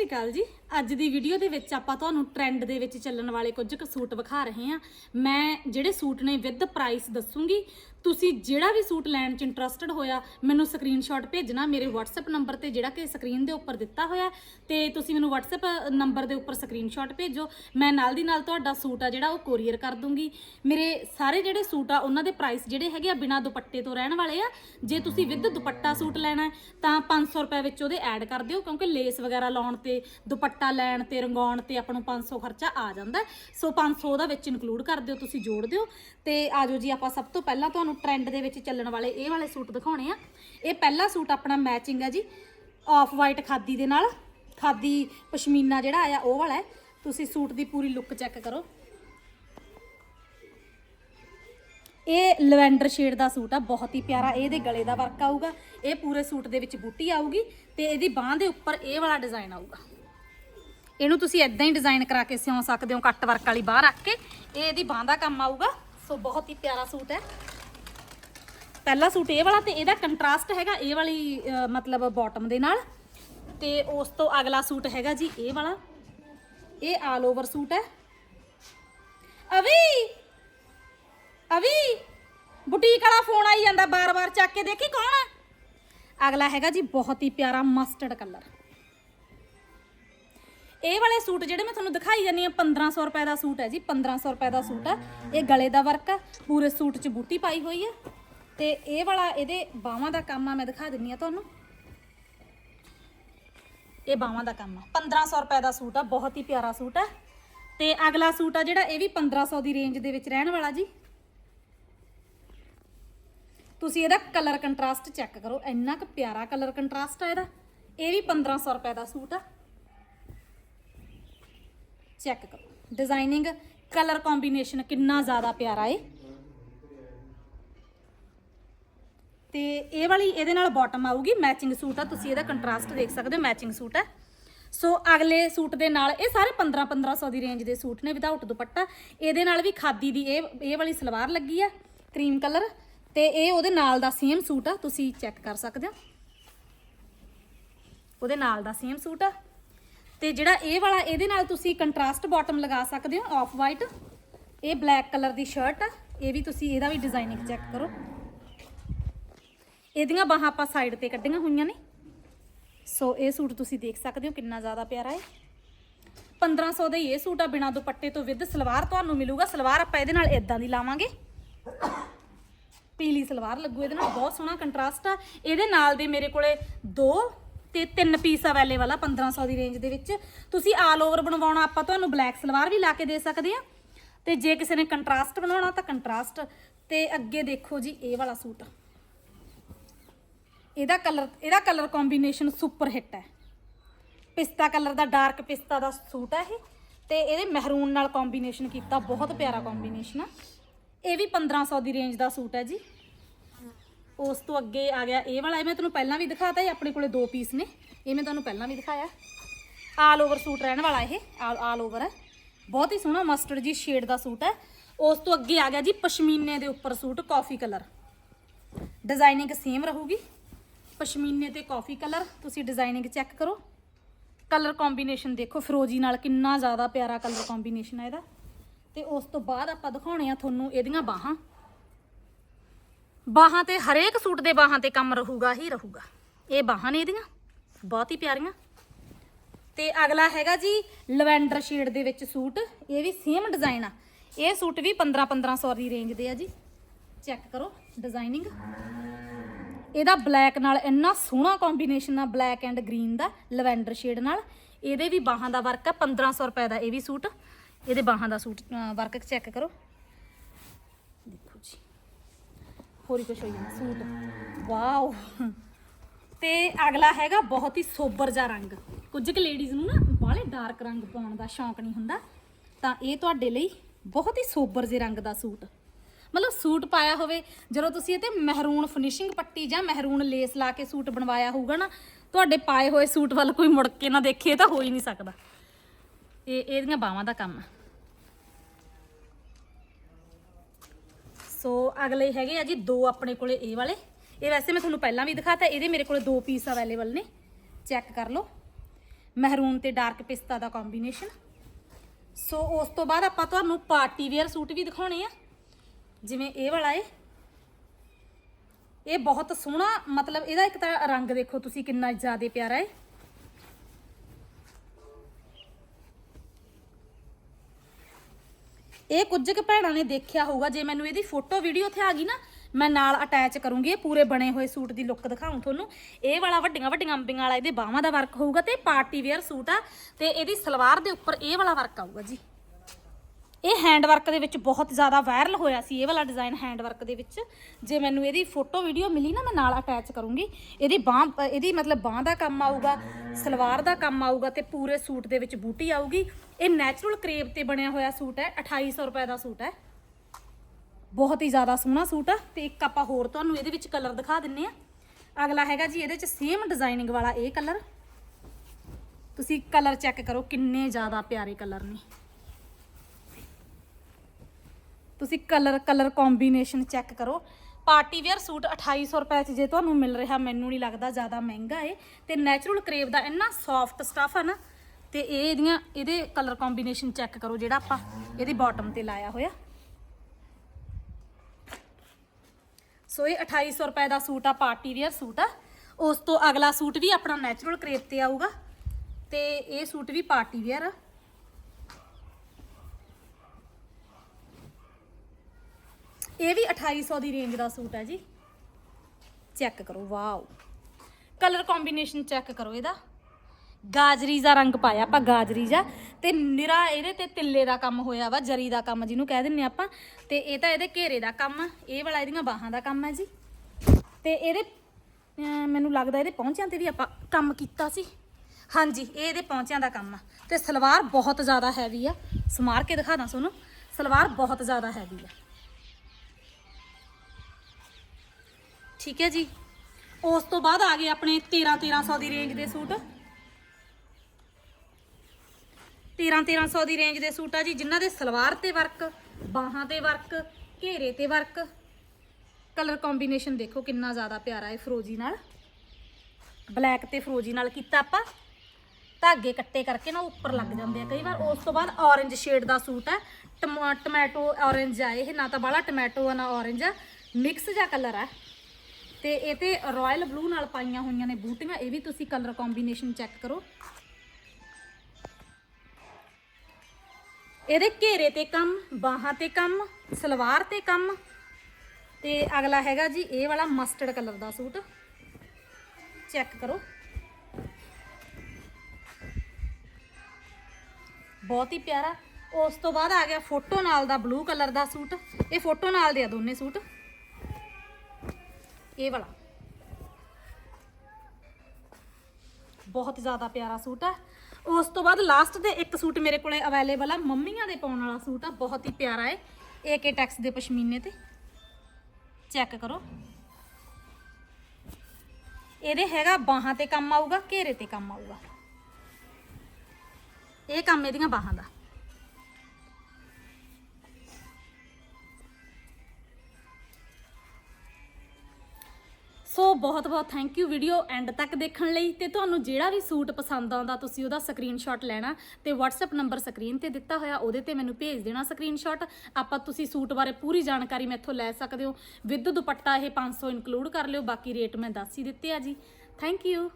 ਸ਼੍ਰੀ ਅਕਾਲ ਜੀ। ਅੱਜ ਦੀ ਵੀਡੀਓ ਦੇ ਵਿੱਚ ਆਪਾਂ ਤੁਹਾਨੂੰ ਟ੍ਰੈਂਡ ਦੇ ਵਿੱਚ ਚੱਲਣ ਵਾਲੇ ਕੁਝ ਕੁ ਸੂਟ ਵਿਖਾ ਰਹੇ ਹਾਂ। ਮੈਂ ਜਿਹੜੇ ਸੂਟ ਨੇ ਵਿਦ ਪ੍ਰਾਈਸ ਦੱਸੂਗੀ ਤੁਸੀਂ ਜਿਹੜਾ ਵੀ ਸੂਟ ਲੈਣ 'ਚ ਇੰਟਰਸਟਡ ਹੋਇਆ, ਮੈਨੂੰ ਸਕਰੀਨਸ਼ਾਟ ਭੇਜਣਾ, ਮੇਰੇ WhatsApp ਨੰਬਰ ਤੇ ਜਿਹੜਾ ਕਿ ਸਕਰੀਨ ਦੇ ਉੱਪਰ ਦਿੱਤਾ ਹੋਇਆ ਤੇ ਤੁਸੀਂ ਮੈਨੂੰ WhatsApp ਨੰਬਰ ਦੇ ਉੱਪਰ ਸਕਰੀਨਸ਼ਾਟ ਭੇਜੋ, ਮੈਂ ਨਾਲ ਦੀ ਨਾਲ ਤੁਹਾਡਾ ਸੂਟ ਆ ਜਿਹੜਾ ਉਹ ਕੋਰੀਅਰ ਕਰ ਦੂੰਗੀ। ਮੇਰੇ ਸਾਰੇ ਜਿਹੜੇ ਸੂਟ ਆ, ਉਹਨਾਂ ਦੇ ਪ੍ਰਾਈਸ ਜਿਹੜੇ ਹੈਗੇ ਆ ਬਿਨਾ ਦੁਪੱਟੇ ਤੋਂ ਰਹਿਣ ਵਾਲੇ ਆ। ਜੇ ਤੁਸੀਂ ਵਿਦ ਦੁਪੱਟਾ ਸੂਟ ਲੈਣਾ ਹੈ, ਤਾਂ 500 ਰੁਪਏ ਵਿੱਚ ਉਹਦੇ ਐਡ ਕਰ ਦਿਓ, ਕਿਉਂਕਿ ਲੇਸ ਵਗੈਰਾ ਲਾਉਣ ਤੇ, ਦੁਪੱਟਾ ਲੈਣ ਤੇ, ਰੰਗਾਉਣ ਤੇ ਆਪਾਂ ਨੂੰ 500 ਖਰਚਾ ਆ ਜਾਂਦਾ ਹੈ। ਸੋ 500 ਉਹਦਾ ਵਿੱਚ ਇਨਕਲੂਡ ਕਰ ਦਿਓ, ਤੁਸੀਂ ਜੋੜ ਦਿਓ। ਤੇ ਆਜੋ ਜੀ, ਆਪਾਂ ਸਭ ਤੋਂ ਪਹਿਲਾਂ ਤੁਹਾਨੂੰ ਟ੍ਰੈਂਡ ਦੇ ਵਿੱਚ ਚੱਲਣ ਵਾਲੇ ਇਹ ਵਾਲੇ ਸੂਟ ਦਿਖਾਉਣੇ ਆ। ਇਹ ਪਹਿਲਾ ਸੂਟ ਆਪਣਾ ਮੈਚਿੰਗ ਹੈ ਜੀ ਆਫ ਵਾਈਟ ਖਾਦੀ ਦੇ ਨਾਲ। ਖਾਦੀ ਪਸ਼ਮੀਨਾ ਜਿਹੜਾ ਆਇਆ, ਉਹ ਵਾਲਾ ਹੈ। ਤੁਸੀਂ ਸੂਟ ਦੀ ਪੂਰੀ ਲੁੱਕ ਚੈੱਕ ਕਰੋ। ਇਹ ਲਵੈਂਡਰ ਸ਼ੇਡ ਦਾ ਸੂਟ ਆ, ਬਹੁਤ ਹੀ ਪਿਆਰਾ। ਇਹਦੇ ਗਲੇ ਦਾ ਵਰਕ ਆਊਗਾ। ਇਹ ਪੂਰੇ ਸੂਟ ਦੇ ਵਿੱਚ ਬੂਟੀ ਆਊਗੀ ਤੇ ਇਹਦੀ ਬਾਹ ਦੇ ਉੱਪਰ ਇਹ ਵਾਲਾ ਡਿਜ਼ਾਈਨ ਆਊਗਾ। ਇਹਨੂੰ ਤੁਸੀਂ ਇਦਾਂ ਹੀ ਡਿਜ਼ਾਈਨ ਕਰਾ ਕੇ ਸਿਉਂ ਸਕਦੇ ਹੋ, ਕੱਟ ਵਰਕ ਵਾਲੀ ਬਾਹ ਰੱਖ ਕੇ। ਇਹ ਇਹਦੀ ਬਾਹ ਦਾ ਕੰਮ ਆਊਗਾ। ਸੋ ਬਹੁਤ ਹੀ ਪਿਆਰਾ ਸੂਟ ਹੈ। ਪਹਿਲਾ ਸੂਟ ਇਹ ਵਾਲਾ ਤੇ ਇਹਦਾ ਕੰਟਰਾਸਟ ਹੈਗਾ ਇਹ ਵਾਲੀ ਮਤਲਬ ਬਾਟਮ ਦੇ ਨਾਲ। ਤੇ ਉਸ ਤੋਂ ਅਗਲਾ ਸੂਟ ਹੈਗਾ ਜੀ ਇਹ ਵਾਲਾ। ਇਹ ਆਲ ਓਵਰ ਸੂਟ ਹੈ। ਅਵੀ! ਅਵੀ! ਬੁਟੀਕ ਵਾਲਾ ਫੋਨ ਆਈ ਜਾਂਦਾ ਬਾਰ-ਬਾਰ ਚੱਕ ਕੇ, ਦੇਖੀ ਕੌਣ ਹੈ? ਅਗਲਾ ਹੈਗਾ ਜੀ ਬਹੁਤ ਹੀ ਪਿਆਰਾ ਮਸਟਰਡ ਕਲਰ ਇਹ ਵਾਲੇ ਸੂਟ ਜਿਹੜੇ ਮੈਂ ਤੁਹਾਨੂੰ ਦਿਖਾਈ ਜਾਂਦੀ ਆ 1500 ਰੁਪਏ ਦਾ ਸੂਟ ਹੈ ਜੀ 1500 ਰੁਪਏ ਦਾ ਸੂਟ ਆ ਇਹ ਗਲੇ ਦਾ ਵਰਕ ਆ ਪੂਰੇ ਸੂਟ 'ਚ ਬੂਟੀ ਪਾਈ ਹੋਈ ਆ ਤੇ ਇਹ ਵਾਲਾ ਇਹਦੇ ਬਾਹਾਂ ਦਾ ਕੰਮ ਆ, ਮੈਂ ਦਿਖਾ ਦਿੰਨੀ ਆ ਤੁਹਾਨੂੰ। ਇਹ ਬਾਹਾਂ ਦਾ ਕੰਮ ਆ। 1500 ਰੁਪਏ ਦਾ ਸੂਟ ਆ, ਬਹੁਤ ਹੀ ਪਿਆਰਾ ਸੂਟ ਆ। ਤੇ ਅਗਲਾ ਸੂਟ ਆ ਜਿਹੜਾ, ਇਹ ਵੀ 1500 ਦੀ ਰੇਂਜ ਦੇ ਵਿੱਚ ਰਹਿਣ ਵਾਲਾ ਜੀ। ਤੁਸੀਂ ਇਹਦਾ ਕਲਰ ਕੰਟਰਾਸਟ ਚੈੱਕ ਕਰੋ, ਇੰਨਾ ਕੁ ਪਿਆਰਾ ਕਲਰ ਕੰਟਰਾਸਟ ਆ ਇਹਦਾ। ਇਹ ਵੀ 1500 ਰੁਪਏ ਦਾ ਸੂਟ ਆ। ਚੈੱਕ ਕਰੋ। ਡਿਜ਼ਾਈਨਿੰਗ ਕਲਰ ਕੰਬੀਨੇਸ਼ਨ ਕਿੰਨਾ ਜ਼ਿਆਦਾ ਪਿਆਰਾ ਏ। ਤੇ ਇਹ ਵਾਲੀ ਇਹਦੇ ਨਾਲ ਬਾਟਮ ਆਊਗੀ ਮੈਚਿੰਗ ਸੂਟ ਆ, ਤੁਸੀਂ ਇਹਦਾ ਕੰਟਰਾਸਟ ਦੇਖ ਸਕਦੇ ਹੋ ਮੈਚਿੰਗ ਸੂਟ ਆ। ਸੋ ਅਗਲੇ ਸੂਟ ਦੇ ਨਾਲ ਇਹ ਸਾਰੇ 15 1500 ਦੀ ਰੇਂਜ ਦੇ ਸੂਟ ਨੇ ਵਿਦਆਊਟ ਦੁਪੱਟਾ। ਇਹਦੇ ਨਾਲ ਵੀ ਖਾਦੀ ਦੀ ਇਹ ਇਹ ਵਾਲੀ ਸਲਵਾਰ ਲੱਗੀ ਆ ਕਰੀਮ ਕਲਰ ਤੇ ਇਹ ਉਹਦੇ ਨਾਲ ਦਾ ਸੇਮ ਸੂਟ ਆ, ਤੁਸੀਂ ਚੈੱਕ ਕਰ ਸਕਦੇ ਹੋ। ਉਹਦੇ ਨਾਲ ਦਾ ਸੇਮ ਸੂਟ ਆ। ਤੇ ਜਿਹੜਾ ਇਹ ਵਾਲਾ, ਇਹਦੇ ਨਾਲ ਤੁਸੀਂ ਕੰਟਰਾਸਟ ਬਾਟਮ ਲਗਾ ਸਕਦੇ ਹੋ ਆਫ ਵਾਈਟ ਇਹ ਬਲੈਕ ਕਲਰ ਦੀ ਸ਼ਰਟ ਆ। ਇਹ ਵੀ ਤੁਸੀਂ, ਇਹਦਾ ਵੀ ਡਿਜ਼ਾਈਨਿੰਗ ਚੈੱਕ ਕਰੋ। ਇਹਦੀਆਂ ਬਾਹਾਂ ਆਪਾਂ ਸਾਈਡ ਤੇ ਕੱਢੀਆਂ ਹੋਈਆਂ ਨੇ। ਸੋ ਇਹ ਸੂਟ ਤੁਸੀਂ ਦੇਖ ਸਕਦੇ ਹੋ ਕਿੰਨਾ ਜ਼ਿਆਦਾ ਪਿਆਰਾ ਹੈ। 1500 ਦਾ ਹੀ ਇਹ ਸੂਟ ਆ, ਬਿਨਾ ਦੁਪੱਟੇ ਤੋਂ ਵਿਦ ਸਲਵਾਰ ਤੁਹਾਨੂੰ ਮਿਲੂਗਾ। ਸਲਵਾਰ ਆਪਾਂ ਇਹਦੇ ਨਾਲ ਇਦਾਂ ਦੀ ਲਾਵਾਂਗੇ। ਪੀਲੀ ਸਲਵਾਰ ਲੱਗੂ ਇਹਦੇ ਨਾਲ, ਬਹੁਤ ਸੋਹਣਾ ਕੰਟਰਾਸਟ ਆ। ਇਹਦੇ ਨਾਲ ਦੇ ਮੇਰੇ ਕੋਲੇ ਦੋ ਤੇ ਤਿੰਨ ਪੀਸ ਅਵੇਲੇਬਲ ਆ 1500 ਦੀ ਰੇਂਜ ਦੇ ਵਿੱਚ। ਤੁਸੀਂ ਆਲ ਓਵਰ ਬਣਵਾਉਣਾ, ਆਪਾਂ ਤੁਹਾਨੂੰ ਬਲੈਕ ਸਲਵਾਰ ਵੀ ਲਾ ਕੇ ਦੇ ਸਕਦੇ ਆ। ਤੇ ਜੇ ਕਿਸੇ ਨੇ ਕੰਟਰਾਸਟ ਬਣਾਉਣਾ ਤਾਂ ਕੰਟਰਾਸਟ ਤੇ ਅੱਗੇ ਦੇਖੋ ਜੀ, ਇਹ ਵਾਲਾ ਸੂਟ। ਇਹਦਾ ਕਲਰ ਇਹਦਾ ਕਲਰ ਕੰਬੀਨੇਸ਼ਨ ਸੁਪਰ ਹਿੱਟ ਹੈ। ਪਿਸਤਾ ਕਲਰ ਦਾ ਡਾਰਕ ਪਿਸਤਾ ਦਾ ਸੂਟ ਹੈ ਇਹ। ਤੇ ਇਹਦੇ ਮਹਿਰੂਨ ਨਾਲ ਕੰਬੀਨੇਸ਼ਨ ਕੀਤਾ, ਬਹੁਤ ਪਿਆਰਾ ਕੰਬੀਨੇਸ਼ਨ ਆ। ਇਹ ਵੀ 1500 ਦੀ ਰੇਂਜ ਦਾ ਸੂਟ ਹੈ ਜੀ। ਉਸ ਤੋਂ ਅੱਗੇ ਆ ਗਿਆ ਇਹ ਵਾਲਾ। ਇਹ ਮੈਂ ਤੁਹਾਨੂੰ ਪਹਿਲਾਂ ਵੀ ਦਿਖਾਤਾ, ਇਹ ਆਪਣੇ ਕੋਲੇ ਦੋ ਪੀਸ ਨੇ। ਇਹ ਮੈਂ ਤੁਹਾਨੂੰ ਪਹਿਲਾਂ ਵੀ ਦਿਖਾਇਆ। ਆਲ ਓਵਰ ਸੂਟ ਰਹਿਣ ਵਾਲਾ ਇਹ ਆਲ ਓਵਰ ਹੈ। ਬਹੁਤ ਹੀ ਸੋਹਣਾ ਮਸਟਰਡ ਜੀ ਸ਼ੇਡ ਦਾ ਸੂਟ ਹੈ। ਉਸ ਤੋਂ ਅੱਗੇ ਆ ਗਿਆ ਜੀ ਪਸ਼ਮੀਨੇ ਦੇ ਉੱਪਰ ਸੂਟ ਕਾਫੀ ਕਲਰ ਡਿਜ਼ਾਈਨਿੰਗ ਸੇਮ ਰਹੂਗੀ। ਪਸ਼ਮੀਨੇ ਤੇ ਕਾਫੀ ਕਲਰ ਤੁਸੀਂ ਡਿਜ਼ਾਈਨਿੰਗ ਚੈੱਕ ਕਰੋ। ਕਲਰ ਕੰਬੀਨੇਸ਼ਨ ਦੇਖੋ, ਫਰੋਜੀ ਨਾਲ ਕਿੰਨਾ ਜ਼ਿਆਦਾ ਪਿਆਰਾ ਕਲਰ ਕੰਬੀਨੇਸ਼ਨ ਹੈ ਇਹਦਾ। ਤੇ ਉਸ ਤੋਂ ਬਾਅਦ ਆਪਾਂ ਦਿਖਾਉਣੇ ਆ ਤੁਹਾਨੂੰ ਇਹਦੀਆਂ ਬਾਹਾਂ। ਬਾਹਾਂ ਤੇ ਹਰੇਕ ਸੂਟ ਦੇ ਬਾਹਾਂ ਤੇ ਕੰਮ ਰਹੂਗਾ, ਹੀ ਰਹੂਗਾ। ਇਹ ਬਾਹਾਂ ਨੇ ਇਹਦੀਆਂ, ਬਹੁਤ ਹੀ ਪਿਆਰੀਆਂ। ਤੇ ਅਗਲਾ ਹੈਗਾ ਜੀ, ਲਵੈਂਡਰ ਸ਼ੇਡ ਦੇ ਵਿੱਚ ਸੂਟ। ਇਹ ਵੀ ਸੇਮ ਡਿਜ਼ਾਈਨ ਆ। ਇਹ ਸੂਟ ਵੀ 15 1500 ਦੀ ਰੇਂਜ ਦੇ ਆ ਜੀ। ਚੈੱਕ ਕਰੋ ਡਿਜ਼ਾਈਨਿੰਗ ਇਹਦਾ ਬਲੈਕ ਨਾਲ ਇੰਨਾ ਸੋਹਣਾ ਕੰਬੀਨੇਸ਼ਨ ਆ, ਬਲੈਕ ਐਂਡ ਗ੍ਰੀਨ ਦਾ, ਲਵੈਂਡਰ ਸ਼ੇਡ ਨਾਲ। ਇਹਦੇ ਵੀ ਬਾਹਾਂ ਦਾ ਵਰਕ ਆ 1500 ਰੁਪਏ ਦਾ ਇਹ ਵੀ ਸੂਟ। ਇਹਦੇ ਬਾਹਾਂ ਦਾ ਸੂਟ ਵਰਕ ਚੈੱਕ ਕਰੋ। ਦੇਖੋ ਜੀ। ਹੋਰ ਹੀ ਕੁਝ ਹੋਈ ਜਾਂਦਾ, ਸੂਟ। ਵਾਓ। ਤੇ ਅਗਲਾ ਹੈਗਾ ਬਹੁਤ ਹੀ ਸੋਬਰ ਜਿਹਾ ਰੰਗ। ਕੁਝ ਕੁ ਲੇਡੀਜ਼ ਨੂੰ ਨਾ ਬਾਹਲੇ ਡਾਰਕ ਰੰਗ ਪਾਉਣ ਦਾ ਸ਼ੌਂਕ ਨਹੀਂ ਹੁੰਦਾ। ਤਾਂ ਇਹ ਤੁਹਾਡੇ ਲਈ ਬਹੁਤ ਹੀ ਸੋਬਰ ਜਿਹੇ ਰੰਗ ਦਾ ਸੂਟ। ਮਤਲਬ ਸੂਟ ਪਾਇਆ ਹੋਵੇ, ਜਦੋਂ ਤੁਸੀਂ ਇਹ ਤੇ ਮਹਿਰੂਨ ਫਿਨਿਸ਼ਿੰਗ ਪੱਟੀ ਜਾਂ ਮਹਿਰੂਨ ਲੇਸ ਲਾ ਕੇ ਸੂਟ ਬਣਵਾਇਆ ਹੋਊਗਾ ਨਾ, ਤੁਹਾਡੇ ਪਾਏ ਹੋਏ ਸੂਟ ਵੱਲ ਕੋਈ ਮੁੜ ਕੇ ਨਾ ਦੇਖੇ ਤਾਂ ਹੋ ਹੀ ਨਹੀਂ ਸਕਦਾ। ਇਹ, ਇਹਦੀਆਂ ਬਾਹਾਂ ਦਾ ਕੰਮ ਆ। ਸੋ ਅਗਲੇ ਹੈਗੇ ਆ ਜੀ ਦੋ ਆਪਣੇ ਕੋਲੇ ਇਹ ਵਾਲੇ। ਇਹ ਵੈਸੇ ਮੈਂ ਤੁਹਾਨੂੰ ਪਹਿਲਾਂ ਵੀ ਦਿਖਾਤਾ, ਇਹਦੇ ਮੇਰੇ ਕੋਲੇ ਦੋ ਪੀਸ ਅਵੇਲੇਬਲ ਨੇ। ਚੈੱਕ ਕਰ ਲਓ। ਮਹਿਰੂਨ ਤੇ ਡਾਰਕ ਪਿਸਤਾ ਦਾ ਕੰਬੀਨੇਸ਼ਨ ਸੋ ਉਸ ਤੋਂ ਬਾਅਦ ਆਪਾਂ ਤੁਹਾਨੂੰ ਪਾਰਟੀ ਵੇਅਰ ਸੂਟ ਵੀ ਦਿਖਾਉਣੇ ਆ। ਜਿਵੇਂ ਇਹ ਵਾਲਾ ਏ। ਇਹ ਬਹੁਤ ਸੋਹਣਾ, ਮਤਲਬ ਇਹਦਾ ਇੱਕ ਤਾਂ ਰੰਗ ਦੇਖੋ ਤੁਸੀਂ ਕਿੰਨਾ ਜ਼ਿਆਦਾ ਪਿਆਰਾ ਏ। ਇਹ ਕੁਝ ਕੁ ਭੈਣਾਂ ਨੇ ਦੇਖਿਆ ਹੋਊਗਾ, ਜੇ ਮੈਨੂੰ ਇਹਦੀ ਫੋਟੋ ਵੀਡੀਓ ਇੱਥੇ ਆ ਗਈ ਨਾ, ਮੈਂ ਨਾਲ ਅਟੈਚ ਕਰੂੰਗੀ, ਇਹ ਪੂਰੇ ਬਣੇ ਹੋਏ ਸੂਟ ਦੀ ਲੁੱਕ ਦਿਖਾਉਂ ਤੁਹਾਨੂੰ। ਇਹ ਵਾਲਾ ਵੱਡੀਆਂ ਵੱਡੀਆਂ ਅੰਬੀਆਂ ਵਾਲਾ, ਇਹਦੇ ਬਾਹਾਂ ਦਾ ਵਰਕ ਹੋਊਗਾ ਤੇ ਪਾਰਟੀ ਵੇਅਰ ਸੂਟ ਆ, ਤੇ ਇਹਦੀ ਸਲਵਾਰ ਦੇ ਉੱਪਰ ਇਹ ਵਾਲਾ ਵਰਕ ਆਊਗਾ ਜੀ। ਇਹ ਹੈਂਡ ਵਰਕ ਦੇ ਵਿੱਚ ਬਹੁਤ ਜ਼ਿਆਦਾ ਵਾਇਰਲ ਹੋਇਆ ਸੀ, ਇਹ ਵਾਲਾ ਡਿਜ਼ਾਈਨ ਹੈਂਡ ਵਰਕ ਦੇ ਵਿੱਚ। ਜੇ ਮੈਨੂੰ ਇਹਦੀ ਫੋਟੋ ਵੀਡੀਓ ਮਿਲੀ ਨਾ, ਮੈਂ ਨਾਲ ਅਟੈਚ ਕਰੂੰਗੀ। ਇਹਦੀ ਬਾਹ, ਇਹਦੀ ਮਤਲਬ ਬਾਹ ਦਾ ਕੰਮ ਆਊਗਾ, ਸਲਵਾਰ ਦਾ ਕੰਮ ਆਊਗਾ ਤੇ ਪੂਰੇ ਸੂਟ ਦੇ ਵਿੱਚ ਬੂਟੀ ਆਊਗੀ। ਇਹ ਨੈਚੁਰਲ ਕਰੇਪ ਤੇ ਬਣਿਆ ਹੋਇਆ ਸੂਟ ਹੈ 2800 ਰੁਪਏ ਦਾ ਸੂਟ ਹੈ। ਬਹੁਤ ਹੀ ਜ਼ਿਆਦਾ ਸੋਹਣਾ ਸੂਟ ਆ। ਤੇ ਇੱਕ ਆਪਾਂ ਹੋਰ ਤੁਹਾਨੂੰ ਇਹਦੇ ਵਿੱਚ ਕਲਰ ਦਿਖਾ ਦਿੰਨੇ ਆ। ਅਗਲਾ ਹੈਗਾ ਜੀ, ਇਹਦੇ ਚ ਸੇਮ ਡਿਜ਼ਾਈਨਿੰਗ ਵਾਲਾ ਇਹ ਕਲਰ ਤੁਸੀਂ ਕਲਰ ਚੈੱਕ ਕਰੋ, ਕਿੰਨੇ ਜ਼ਿਆਦਾ ਪਿਆਰੇ ਕਲਰ ਨੇ। ਤੁਸੀਂ ਕਲਰ ਕਲਰ ਕੰਬੀਨੇਸ਼ਨ ਚੈੱਕ ਕਰੋ। ਪਾਰਟੀ ਵੇਅਰ ਸੂਟ 2800 ਰੁਪਏ ਚ ਜੇ ਤੁਹਾਨੂੰ ਮਿਲ ਰਿਹਾ, ਮੈਨੂੰ ਨਹੀਂ ਲੱਗਦਾ ਜ਼ਿਆਦਾ ਮਹਿੰਗਾ ਏ। ਤੇ ਨੈਚੁਰਲ ਕਰੇਵ ਦਾ ਇੰਨਾ ਸੌਫਟ ਸਟਫ ਆ ਨਾ, ਤੇ ਇਹ ਇਹਦੀਆਂ, ਇਹਦੇ ਕਲਰ ਕੰਬੀਨੇਸ਼ਨ ਚੈੱਕ ਕਰੋ ਜਿਹੜਾ ਆਪਾਂ ਇਹਦੀ ਬਾਟਮ ਤੇ ਲਾਇਆ ਹੋਇਆ। ਸੋ ਇਹ 2800 ਰੁਪਏ ਦਾ ਸੂਟ ਆ, ਪਾਰਟੀ ਵੇਅਰ ਸੂਟ ਆ। ਉਸ ਤੋਂ ਅਗਲਾ ਸੂਟ ਵੀ ਆਪਣਾ ਨੈਚੁਰਲ ਕਰੇਪ ਤੇ ਆਊਗਾ। ਤੇ ਇਹ ਸੂਟ ਵੀ ਪਾਰਟੀ ਵੇਅਰ ਆ। ਇਹ ਵੀ 2800 ਦੀ ਰੇਂਜ ਦਾ ਸੂਟ ਹੈ ਜੀ। ਚੈੱਕ ਕਰੋ, ਵਾਓ। ਕਲਰ ਕੰਬੀਨੇਸ਼ਨ ਚੈੱਕ ਕਰੋ ਇਹਦਾ। ਗਾਜਰੀ ਦਾ ਰੰਗ ਪਾਇਆ ਆਪਾਂ ਗਾਜਰੀ ਜਾ ਤੇ ਨਿਰਾ ਇਹਦੇ ਤੇ ਤਿੱਲੇ ਦਾ ਕੰਮ ਹੋਇਆ ਵਾ, ਜਰੀ ਦਾ ਕੰਮ ਜਿਹਨੂੰ ਕਹਿ ਦਿੰਨੇ ਆਪਾਂ। ਤੇ ਇਹ ਤਾਂ ਇਹਦੇ ਘੇਰੇ ਦਾ ਕੰਮ ਆ, ਇਹ ਵਾਲਾ ਇਹਦੀਆਂ ਬਾਹਾਂ ਦਾ ਕੰਮ ਹੈ ਜੀ। ਤੇ ਇਹਦੇ ਮੈਨੂੰ ਲੱਗਦਾ ਇਹਦੇ ਪਹੁੰਚਿਆਂ ਤੇ ਵੀ ਆਪਾਂ ਕੰਮ ਕੀਤਾ ਸੀ। ਹਾਂਜੀ, ਇਹ ਇਹਦੇ ਪਹੁੰਚਿਆਂ ਦਾ ਕੰਮ ਆ। ਤੇ ਸਲਵਾਰ ਬਹੁਤ ਜ਼ਿਆਦਾ ਹੈਵੀ ਆ। ਸਮਾਰ ਕੇ ਦਿਖਾ ਦਾਂ ਤੁਹਾਨੂੰ। ਸਲਵਾਰ ਬਹੁਤ ਜ਼ਿਆਦਾ ਹੈਵੀ ਆ। ਠੀਕ ਹੈ ਜੀ। ਉਸ ਤੋਂ ਬਾਅਦ ਆ ਗਏ ਆਪਣੇ 13 1300 ਦੀ ਰੇਂਜ ਦੇ ਸੂਟ। 13 1300 ਦੀ ਰੇਂਜ ਦੇ ਸੂਟ ਆ ਜੀ, ਜਿਨ੍ਹਾਂ ਦੇ ਸਲਵਾਰ ਤੇ ਵਰਕ ਬਾਹਾਂ ਤੇ ਵਰਕ ਘੇਰੇ ਤੇ ਵਰਕ ਕਲਰ ਕੰਬੀਨੇਸ਼ਨ ਦੇਖੋ ਕਿੰਨਾ ਜ਼ਿਆਦਾ ਪਿਆਰਾ ਹੈ ਫਰੋਜੀ ਨਾਲ। ਬਲੈਕ ਤੇ ਫਰੋਜੀ ਨਾਲ ਕੀਤਾ ਆਪਾਂ। ਧਾਗੇ ਕੱਟੇ ਕਰਕੇ ਨਾ ਉੱਪਰ ਲੱਗ ਜਾਂਦੇ ਆ ਕਈ ਵਾਰ। ਉਸ ਤੋਂ ਬਾਅਦ ਔਰੇਂਜ ਸ਼ੇਡ ਦਾ ਸੂਟ ਹੈ। ਟਮਾ- ਟਮੈਟੋ ਔਰੇਂਜ ਆ ਇਹ, ਨਾ ਤਾਂ ਬਾਲਾ ਟਮੈਟੋ ਆ, ਨਾ ਔਰੇਂਜ ਆ। ਮਿਕਸ ਜਿਹਾ ਕਲਰ ਆ। ਤੇ ਇਹ ਤੇ ਰਾਇਲ ਬਲੂ ਨਾਲ ਪਾਈਆਂ ਹੋਈਆਂ ਨੇ ਬੂਟੀਆਂ ਇਹ ਵੀ ਤੁਸੀਂ ਕਲਰ ਕੰਬੀਨੇਸ਼ਨ ਚੈੱਕ ਕਰੋ। ਇਹਦੇ ਘੇਰੇ ਤੇ ਕੰਮ, ਬਾਹਾਂ ਤੇ ਕੰਮ, ਸਲਵਾਰ ਤੇ ਕੰਮ, ਤੇ ਅਗਲਾ ਹੈਗਾ ਜੀ ਇਹ ਵਾਲਾ ਮਸਟਰਡ ਕਲਰ ਦਾ ਸੂਟ। ਚੈੱਕ ਕਰੋ। ਬਹੁਤ ਹੀ ਪਿਆਰਾ। ਉਸ ਤੋਂ ਬਾਅਦ ਆ ਗਿਆ ਫੋਟੋ ਨਾਲ ਦਾ ਬਲੂ ਕਲਰ ਦਾ ਸੂਟ। ਇਹ ਫੋਟੋ ਨਾਲ ਦੇ ਆ ਦੋਨੇ ਸੂਟ। ਇਹ ਵਾਲਾ ਬਹੁਤ ਜ਼ਿਆਦਾ ਪਿਆਰਾ ਸੂਟ ਹੈ। ਉਸ ਤੋਂ ਬਾਅਦ ਲਾਸਟ ਦੇ ਇੱਕ ਸੂਟ ਮੇਰੇ ਕੋਲੇ ਅਵੇਲੇਬਲ ਆ। ਮੰਮੀਆਂ ਦੇ ਪਾਉਣ ਵਾਲਾ ਸੂਟ ਆ। ਬਹੁਤ ਹੀ ਪਿਆਰਾ ਹੈ ਏਕੇ ਟੈਕਸ ਦੇ ਪਸ਼ਮੀਨੇ ਤੇ। ਚੈੱਕ ਕਰੋ। ਇਹਦੇ ਹੈਗਾ ਬਾਹਾਂ ਤੇ ਕੰਮ ਆਊਗਾ, ਘੇਰੇ ਤੇ ਕੰਮ ਆਊਗਾ। ਇਹ ਕੰਮ ਇਹਦੀਆਂ ਬਾਹਾਂ ਦਾ। ਬਹੁਤ ਬਹੁਤ ਥੈਂਕ ਯੂ ਵੀਡੀਓ ਐਂਡ ਤੱਕ ਦੇਖਣ ਲਈ ਤੇ ਤੁਹਾਨੂੰ ਜਿਹੜਾ ਵੀ ਸੂਟ ਪਸੰਦ ਆਉਂਦਾ ਤੁਸੀਂ ਉਹਦਾ ਸਕਰੀਨਸ਼ਾਟ ਲੈਣਾ ਤੇ WhatsApp ਨੰਬਰ ਸਕਰੀਨ ਤੇ ਦਿੱਤਾ ਹੋਇਆ ਉਹਦੇ ਤੇ ਮੈਨੂੰ ਭੇਜ ਦੇਣਾ ਸਕਰੀਨਸ਼ਾਟ ਆਪਾਂ ਤੁਸੀਂ ਸੂਟ ਬਾਰੇ ਪੂਰੀ ਜਾਣਕਾਰੀ ਮੈਥੋਂ ਲੈ ਸਕਦੇ ਹੋ। ਵਿਦ ਦੁਪੱਟਾ ਇਹ 500 ਇਨਕਲੂਡ ਕਰ ਲਿਓ, ਬਾਕੀ ਰੇਟ ਮੈਂ ਦੱਸ ਹੀ ਦਿੱਤੇ ਆ ਜੀ। Thank you